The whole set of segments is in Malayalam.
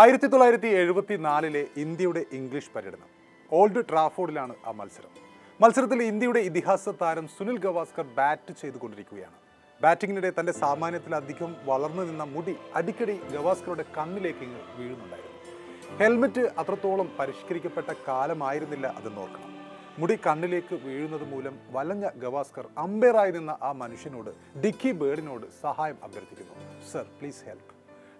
ആയിരത്തി തൊള്ളായിരത്തി എഴുപത്തി നാലിലെ ഇന്ത്യയുടെ ഇംഗ്ലീഷ് പര്യടനം. ഓൾഡ് ട്രാഫോർഡിലാണ് ആ മത്സരം. മത്സരത്തിൽ ഇന്ത്യയുടെ ഇതിഹാസ താരം സുനിൽ ഗവാസ്കർ ബാറ്റ് ചെയ്തുകൊണ്ടിരിക്കുകയാണ്. ബാറ്റിങ്ങിനിടെ തന്റെ സാമാന്യത്തിലധികം വളർന്നു നിന്ന മുടി അടിക്കടി ഗവാസ്കറുടെ കണ്ണിലേക്ക് വീഴുന്നുണ്ടായിരുന്നു. ഹെൽമറ്റ് അത്രത്തോളം പരിഷ്കരിക്കപ്പെട്ട കാലമായിരുന്നില്ല അതെന്ന് ഓർക്കണം. മുടി കണ്ണിലേക്ക് വീഴുന്നത് മൂലം വലഞ്ഞ ഗവാസ്കർ അമ്പയറായി നിന്ന ആ മനുഷ്യനോട് ഡിക്കി ബേർഡിനോട് സഹായം അഭ്യർത്ഥിക്കുന്നു. സർ പ്ലീസ് ഹെൽപ്പ്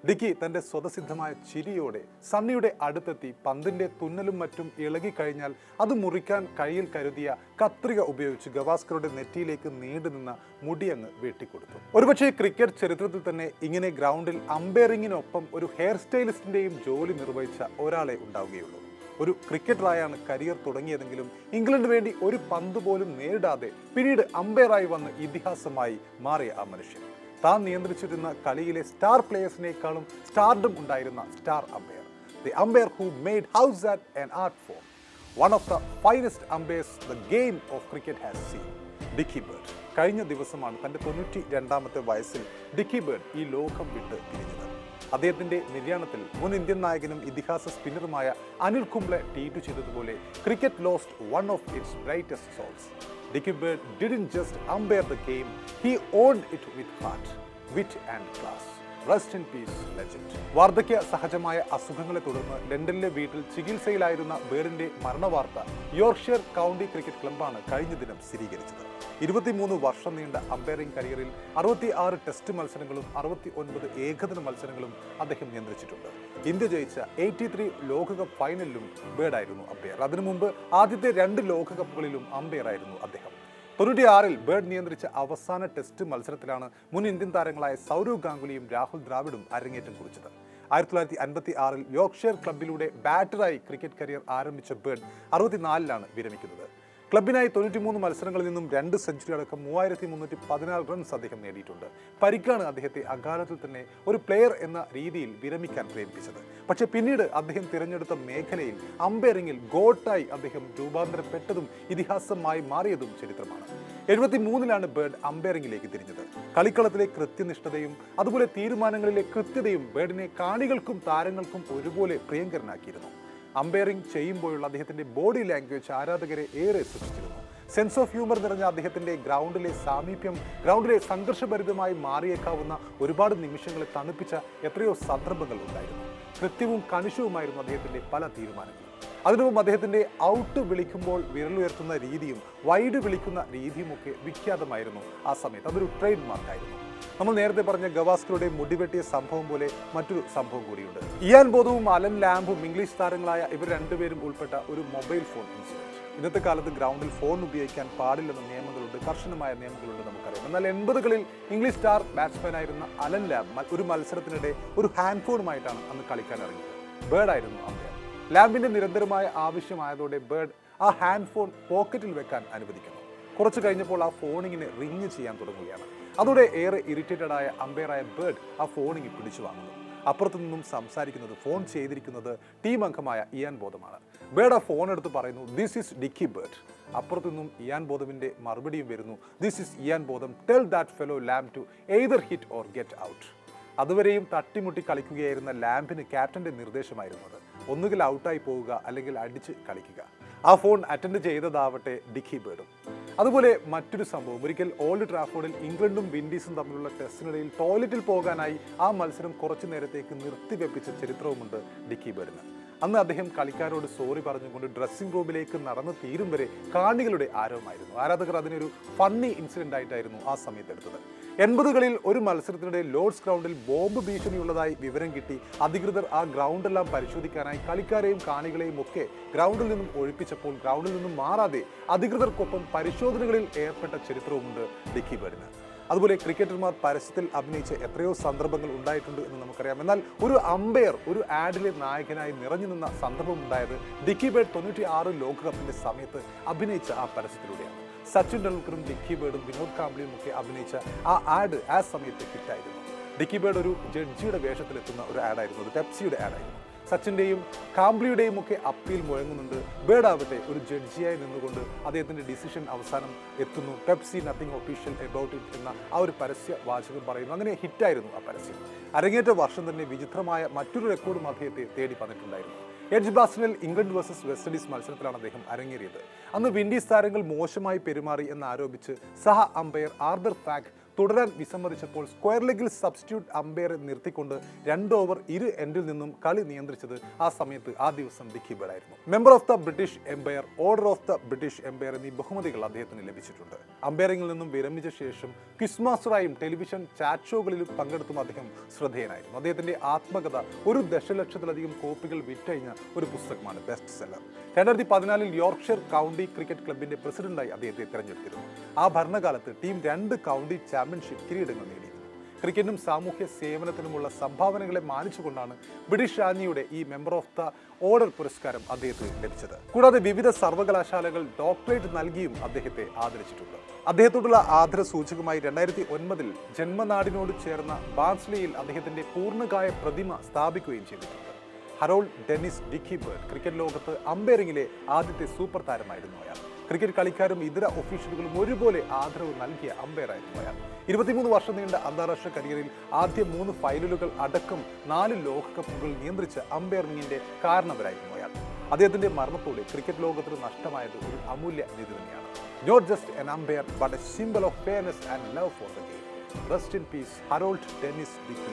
ഡിക്കി തന്റെ സ്വതസിദ്ധമായ ചിരിയോടെ സണ്ണിയുടെ അടുത്തെത്തി പന്തിന്റെ തുന്നലും മറ്റും ഇളകിക്കഴിഞ്ഞാൽ അത് മുറിക്കാൻ കയ്യിൽ കരുതിയ കത്രിക ഉപയോഗിച്ച് ഗവാസ്കറുടെ നെറ്റിയിലേക്ക് നീണ്ടുനിന്ന മുടിയങ്ങ് വെട്ടിക്കൊടുത്തു. ഒരുപക്ഷെ ക്രിക്കറ്റ് ചരിത്രത്തിൽ തന്നെ ഇങ്ങനെ ഗ്രൗണ്ടിൽ അമ്പയറിങ്ങിനൊപ്പം ഒരു ഹെയർ സ്റ്റൈലിസ്റ്റിന്റെയും ജോലി നിർവഹിച്ച ഒരാളെ ഉണ്ടാവുകയുള്ളൂ. ഒരു ക്രിക്കറ്ററായാണ് കരിയർ തുടങ്ങിയതെങ്കിലും ഇംഗ്ലണ്ട് വേണ്ടി ഒരു പന്ത് പോലും നേരിടാതെ പിന്നീട് അമ്പയറായി വന്ന് ഇതിഹാസമായി മാറിയ ആ മനുഷ്യൻ. താൻ നിയന്ത്രിച്ചിരുന്ന കളിയിലെ സ്റ്റാർ പ്ലേയേഴ്സിനേക്കാളും സ്റ്റാർഡും ഉണ്ടായിരുന്ന star umpire the umpire who made house at an art form one of the finest umpires the game of cricket has seen Dickie Bird കഴിഞ്ഞ ദിവസമാണ് തന്റെ തൊണ്ണൂറ്റി രണ്ടാമത്തെ വയസ്സിൽ ഡിക്കി ബേർഡ് ഈ ലോകം വിട്ട് പിരിഞ്ഞത് അദ്ദേഹത്തിന്റെ നിര്യാണത്തിൽ മുൻ ഇന്ത്യൻ നായകനും ഇതിഹാസ സ്പിന്നറുമായ അനിൽ കുംബ്ലെ ട്വീറ്റ് ചെയ്തതുപോലെ cricket lost one of its brightest souls Dickie Bird didn't just umpire the game he owned it with heart wit and class rest in peace legend വാർദ്ധക്യ സഹജമായ അസുഖങ്ങളെ തുടർന്ന് ലണ്ടനിലെ വീട്ടിൽ ചികിത്സയിലായിരുന്ന ബേറിന്റെ മരണവാർത്ത യോർക്ഷ്യർ കൗണ്ടി ക്രിക്കറ്റ് ക്ലബ്ബാണ് കഴിഞ്ഞ ദിനം സ്ഥിരീകരിച്ചത്. ഇരുപത്തിമൂന്ന് വർഷം നീണ്ട അമ്പയറിംഗ് കരിയറിൽ അറുപത്തി ആറ് ടെസ്റ്റ് മത്സരങ്ങളും അറുപത്തി ഒൻപത് ഏകദിന മത്സരങ്ങളും അദ്ദേഹം നിയന്ത്രിച്ചിട്ടുണ്ട്. ഇന്ത്യ ജയിച്ച എയ്റ്റി ത്രീ ലോകകപ്പ് ഫൈനലിലും ബേഡായിരുന്നു അമ്പയർ. അതിനു മുമ്പ് ആദ്യത്തെ രണ്ട് ലോകകപ്പുകളിലും അമ്പയറായിരുന്നു അദ്ദേഹം. തൊണ്ണൂറ്റിയാറിൽ ബേർഡ് നിയന്ത്രിച്ച അവസാന ടെസ്റ്റ് മത്സരത്തിലാണ് മുൻ ഇന്ത്യൻ താരങ്ങളായ സൗരവ് ഗാംഗുലിയും രാഹുൽ ദ്രാവിഡും അരങ്ങേറ്റം കുറിച്ചത്. ആയിരത്തി തൊള്ളായിരത്തി അൻപത്തി ആറിൽ യോർക്ക്ഷയർ ക്ലബിലൂടെ ബാറ്ററായി ക്രിക്കറ്റ് കരിയർ ആരംഭിച്ച ബേർഡ് അറുപത്തിനാലിലാണ് വിരമിക്കുന്നത്. ക്ലബിനായി തൊണ്ണൂറ്റിമൂന്ന് മത്സരങ്ങളിൽ നിന്നും രണ്ട് സെഞ്ചുറി അടക്കം മൂവായിരത്തി മുന്നൂറ്റി പതിനാല് റൺസ് അദ്ദേഹം നേടിയിട്ടുണ്ട്. പരിക്കാണ് അദ്ദേഹത്തെ അകാലത്തിൽ തന്നെ ഒരു പ്ലെയർ എന്ന രീതിയിൽ വിരമിക്കാൻ പ്രേരിപ്പിച്ചത്. പക്ഷേ പിന്നീട് അദ്ദേഹം തിരഞ്ഞെടുത്ത മേഖലയിൽ അമ്പയറിംഗിൽ ഗോട്ടായി അദ്ദേഹം രൂപാന്തരപ്പെട്ടതും ഇതിഹാസമായി മാറിയതും ചരിത്രമാണ്. എഴുപത്തി മൂന്നിലാണ് ബേർഡ് അമ്പയറിംഗിലേക്ക് തിരിഞ്ഞത്. കളിക്കളത്തിലെ കൃത്യനിഷ്ഠതയും അതുപോലെ തീരുമാനങ്ങളിലെ കൃത്യതയും ബേർഡിനെ കാണികൾക്കും താരങ്ങൾക്കും ഒരുപോലെ പ്രിയങ്കരനാക്കിയിരുന്നു. അമ്പയറിംഗ് ചെയ്യുമ്പോഴുള്ള അദ്ദേഹത്തിന്റെ ബോഡി ലാംഗ്വേജ് ആരാധകരെ ഏറെ സൃഷ്ടിച്ചിരുന്നു സെൻസ് ഓഫ് ഹ്യൂമർ നിറഞ്ഞ അദ്ദേഹത്തിന്റെ ഗ്രൗണ്ടിലെ സാമീപ്യം ഗ്രൗണ്ടിലെ സംഘർഷഭരിതമായി മാറിയേക്കാവുന്ന ഒരുപാട് നിമിഷങ്ങളെ തണുപ്പിച്ച എത്രയോ സന്ദർഭങ്ങൾ ഉണ്ടായിരുന്നു. കൃത്യവും കണിശവുമായിരുന്നു അദ്ദേഹത്തിന്റെ പല തീരുമാനങ്ങളും. അതിനുമുമ്പ് അദ്ദേഹത്തിന്റെ ഔട്ട് വിളിക്കുമ്പോൾ വിരലുയർത്തുന്ന രീതിയും വൈഡ് വിളിക്കുന്ന രീതിയുമൊക്കെ വിഖ്യാതമായിരുന്നു ആ സമയത്ത്. അതൊരു ട്രേഡ് മാർക്കായിരുന്നു നമ്മൾ നേരത്തെ പറഞ്ഞ ഗവാസ്കറുടെ മുടിവെട്ടിയ സംഭവം പോലെ മറ്റൊരു സംഭവം കൂടിയുണ്ട്. ഇയാൻ ബോധവും അലൻ ലാംബും ഇംഗ്ലീഷ് താരങ്ങളായ ഇവർ രണ്ടുപേരും ഉൾപ്പെട്ട ഒരു മൊബൈൽ ഫോൺ ഇൻസിഡന്റ്. ഇന്നത്തെ കാലത്ത് ഗ്രൗണ്ടിൽ ഫോൺ ഉപയോഗിക്കാൻ പാടില്ലെന്ന നിയമങ്ങളുണ്ട് കർശനമായ നിയമങ്ങളുണ്ട് നമുക്കറിയാം. എന്നാൽ എൺപതുകളിൽ ഇംഗ്ലീഷ് സ്റ്റാർ ബാറ്റ്സ്മാനായിരുന്ന അലൻ ലാബ് ഒരു മത്സരത്തിനിടെ ഒരു ഹാൻഡ് ഫോണുമായിട്ടാണ് അന്ന് കളിക്കാൻ ഇറങ്ങിയത്. ബേർഡ് ആയിരുന്നു അമ്പയർ. ലാബിന്റെ നിരന്തരമായ ആവശ്യമായതോടെ ബേർഡ് ആ ഹാൻഡ് ഫോൺ പോക്കറ്റിൽ വെക്കാൻ അനുവദിക്കുന്നു. കുറച്ച് കഴിഞ്ഞപ്പോൾ ആ ഫോണിങ്ങിന് റിങ് ചെയ്യാൻ തുടങ്ങുകയാണ്. അതോടെ ഏറെ ഇറിറ്റേറ്റഡ് ആയ അമ്പയറായ ബേർഡ് ആ ഫോണിങ് പിടിച്ചു വാങ്ങുന്നു. അപ്പുറത്തു നിന്നും സംസാരിക്കുന്നത് ഫോൺ ചെയ്തിരിക്കുന്നത് ടീം അംഗമായ ഇയാൻ ബോധമാണ്. ബേർഡ് ആ ഫോൺ എടുത്ത് പറയുന്നു ദിസ് ഈസ് ഡിക്കി ബേർഡ് അപ്പുറത്തു നിന്നും ഇയാൻ ബോധമിന്റെ മറുപടിയും വരുന്നു this is Ian Botham. Tell that fellow Lamb to either hit or get out അതുവരെയും തട്ടിമുട്ടി കളിക്കുകയായിരുന്ന ലാമ്പിന് ക്യാപ്റ്റന്റെ അത്. ഒന്നുകിൽ ഔട്ടായി പോവുക അല്ലെങ്കിൽ അടിച്ച് കളിക്കുക. ആ ഫോൺ അറ്റൻഡ് ചെയ്തതാവട്ടെ ഡിക്കി ബേർഡും അതുപോലെ മറ്റൊരു സംഭവം. ഒരിക്കൽ ഓൾഡ് ട്രാഫോർഡിൽ ഇംഗ്ലണ്ടും വിൻഡീസും തമ്മിലുള്ള ടെസ്റ്റിനിടയിൽ ടോയ്ലറ്റിൽ പോകാനായി ആ മത്സരം കുറച്ചു നേരത്തേക്ക് നിർത്തിവെപ്പിച്ച ചരിത്രവുമുണ്ട് ഡിക്കി ബേർഡിന് അന്ന് അദ്ദേഹം കളിക്കാരോട് സോറി പറഞ്ഞുകൊണ്ട് ഡ്രസ്സിംഗ് റൂമിലേക്ക് നടന്നു തീരും വരെ കാണികളുടെ ആരവമായിരുന്നു. ആരാധകർ അതിനൊരു ഫണ്ണി ഇൻസിഡന്റ് ആയിട്ടായിരുന്നു ആ സമയത്ത് എടുത്തത്. എൺപതുകളിൽ ഒരു മത്സരത്തിനിടെ ലോർഡ്സ് ഗ്രൗണ്ടിൽ ബോംബ് ഭീഷണിയുള്ളതായി വിവരം കിട്ടി. അധികൃതർ ആ ഗ്രൗണ്ടെല്ലാം പരിശോധിക്കാനായി കളിക്കാരെയും കാണികളെയും ഒക്കെ ഗ്രൗണ്ടിൽ നിന്നും ഒഴിപ്പിച്ചപ്പോൾ ഗ്രൗണ്ടിൽ നിന്നും മാറാതെ അധികൃതർക്കൊപ്പം പരിശോധനകളിൽ ഏർപ്പെട്ട ചരിത്രവുമുണ്ട് ഡിക്കി ബേർഡിന് അതുപോലെ ക്രിക്കറ്റർമാർ പരസ്യത്തിൽ അഭിനയിച്ച എത്രയോ സന്ദർഭങ്ങൾ ഉണ്ടായിട്ടുണ്ട് എന്ന് നമുക്കറിയാം. എന്നാൽ ഒരു അമ്പയർ ഒരു ആഡിലെ നായകനായി നിറഞ്ഞു നിന്ന സന്ദർഭം ഉണ്ടായത് ഡിക്കി ബേർഡ് തൊണ്ണൂറ്റി ആറ് ലോകകപ്പിന്റെ സമയത്ത് അഭിനയിച്ച ആ പരസ്യത്തിലൂടെയാണ്. സച്ചിൻ ടെണ്ടുൽക്കറും ഡിക്കി ബേർഡും വിനോദ് കാംബ്ലിയും ഒക്കെ അഭിനയിച്ച ആ ആഡ് ആ സമയത്ത് ഹിറ്റായിരുന്നു. ഡിക്കി ബേർഡ് ഒരു ജഡ്ജിയുടെ വേഷത്തിലെത്തുന്ന ഒരു ആഡായിരുന്നു ഒരു പെപ്സിയുടെ ആഡായിരുന്നു സച്ചിന്റെയും കാംബ്ലിയുടെയും ഒക്കെ അപ്പീൽ മുഴങ്ങുന്നുണ്ട്. ബേർഡാവട്ടെ ഒരു ജഡ്ജിയായി നിന്നുകൊണ്ട് അദ്ദേഹത്തിന്റെ ഡിസിഷൻ അവസാനം എത്തുന്നു. Pepsi nothing official about it എന്ന ആ ഒരു പരസ്യ വാചകം പറയുന്നു. അങ്ങനെ ഹിറ്റായിരുന്നു ആ പരസ്യം. അരങ്ങേറ്റ വർഷം തന്നെ വിചിത്രമായ മറ്റൊരു റെക്കോർഡും അദ്ദേഹത്തെ തേടി വന്നിട്ടുണ്ടായിരുന്നു. എഡ്ജ് ബാസ്റ്റിനിൽ ഇംഗ്ലണ്ട് വേഴ്സസ് വെസ്റ്റ് ഇൻഡീസ് മത്സരത്തിലാണ് അദ്ദേഹം അരങ്ങേറിയത്. അന്ന് വിൻഡീസ് താരങ്ങൾ മോശമായി പെരുമാറി എന്നാരോപിച്ച് സഹ അമ്പയർ ആർബർ ഫാക്ക് തുടരാൻ വിസമ്മതിച്ചപ്പോൾ സ്ക്വയർ ലെഗിൽ സബ്സ്റ്റിറ്റ്യൂട്ട് അമ്പയറെ നിർത്തിക്കൊണ്ട് രണ്ട് ഓവർ ഇരു എൻഡിൽ നിന്നും കളി നിയന്ത്രിച്ചത് ആ സമയത്ത് ആ ദിവസം Dickie ബേഡായിരുന്നു. Member of the British Empire order of the British Empire എന്നീ ബഹുമതികൾ അദ്ദേഹത്തിന് ലഭിച്ചിട്ടുണ്ട്. അമ്പയറിംഗിൽ നിന്നും വിരമിച്ച ശേഷം ക്രിസ്മാസറായും ടെലിവിഷൻ ചാറ്റ് ഷോകളിലും പങ്കെടുത്തും അദ്ദേഹം ശ്രദ്ധേയനായിരുന്നു. അദ്ദേഹത്തിന്റെ ആത്മകഥ ഒരു ദശലക്ഷത്തിലധികം കോപ്പികൾ വിറ്റഴിഞ്ഞ ഒരു പുസ്തകമാണ് ബെസ്റ്റ് സെല്ലർ രണ്ടായിരത്തി പതിനാലിൽ യോർക്ക്ഷയർ കൗണ്ടി ക്രിക്കറ്റ് ക്ലബിന്റെ പ്രസിഡന്റായി അദ്ദേഹത്തെ തെരഞ്ഞെടുത്തിരുന്നു. ആ ഭരണകാലത്ത് ടീം രണ്ട് കൗണ്ടി ചാമ്പ്യൻഷിപ്പ് കിരീടങ്ങൾ നേടി ക്രിക്കറ്റിനും സാമൂഹ്യ സേവനത്തിനുമുള്ള സംഭാവനകളെ മാനിച്ചുകൊണ്ടാണ് ബ്രിട്ടീഷ് രാജ്ഞിയുടെ ഈ മെമ്പർ ഓഫ് ദ ഓർഡർ പുരസ്കാരം അദ്ദേഹത്തിന് ലഭിച്ചത്. കൂടാതെ വിവിധ സർവകലാശാലകൾ ഡോക്ടറേറ്റ് നൽകിയും അദ്ദേഹത്തെ ആദരിച്ചിട്ടുണ്ട്. അദ്ദേഹത്തോടുള്ള ആദര സൂചകമായി രണ്ടായിരത്തി ഒൻപതിൽ ജന്മനാടിനോട് ചേർന്ന ബാർസ്ലിയിൽ അദ്ദേഹത്തിന്റെ പൂർണകായ പ്രതിമ സ്ഥാപിക്കുകയും ചെയ്തിട്ടുണ്ട്. ഹറോൾഡ് ഡെന്നിസ് ഡിക്കിബേർഡ് ക്രിക്കറ്റ് ലോകത്ത് അമ്പയറിംഗിലെ ആദ്യത്തെ സൂപ്പർ താരമായിരുന്നു അയാൾ. ക്രിക്കറ്റ് കളിക്കാരും ഇതര ഒഫീഷ്യലുകളും ഒരുപോലെ ആദരവ് നൽകിയ അമ്പയറായിരുന്നു അയാൾ. ഇരുപത്തിമൂന്ന് വർഷം നീണ്ട അന്താരാഷ്ട്ര കരിയറിൽ ആദ്യ മൂന്ന് ഫൈനലുകൾ അടക്കം നാല് ലോകകപ്പുകൾ നിയന്ത്രിച്ച അമ്പയറിംഗിന്റെ കാരണവരായിരുന്നു അയാൾ. അദ്ദേഹത്തിന്റെ മരണത്തോടെ ക്രിക്കറ്റ് ലോകത്തിന് നഷ്ടമായത് ഒരു അമൂല്യ നിധി തന്നെയാണ് not just an umpire but a symbol of fairness and love for the game rest in peace Harold Dennis Dickie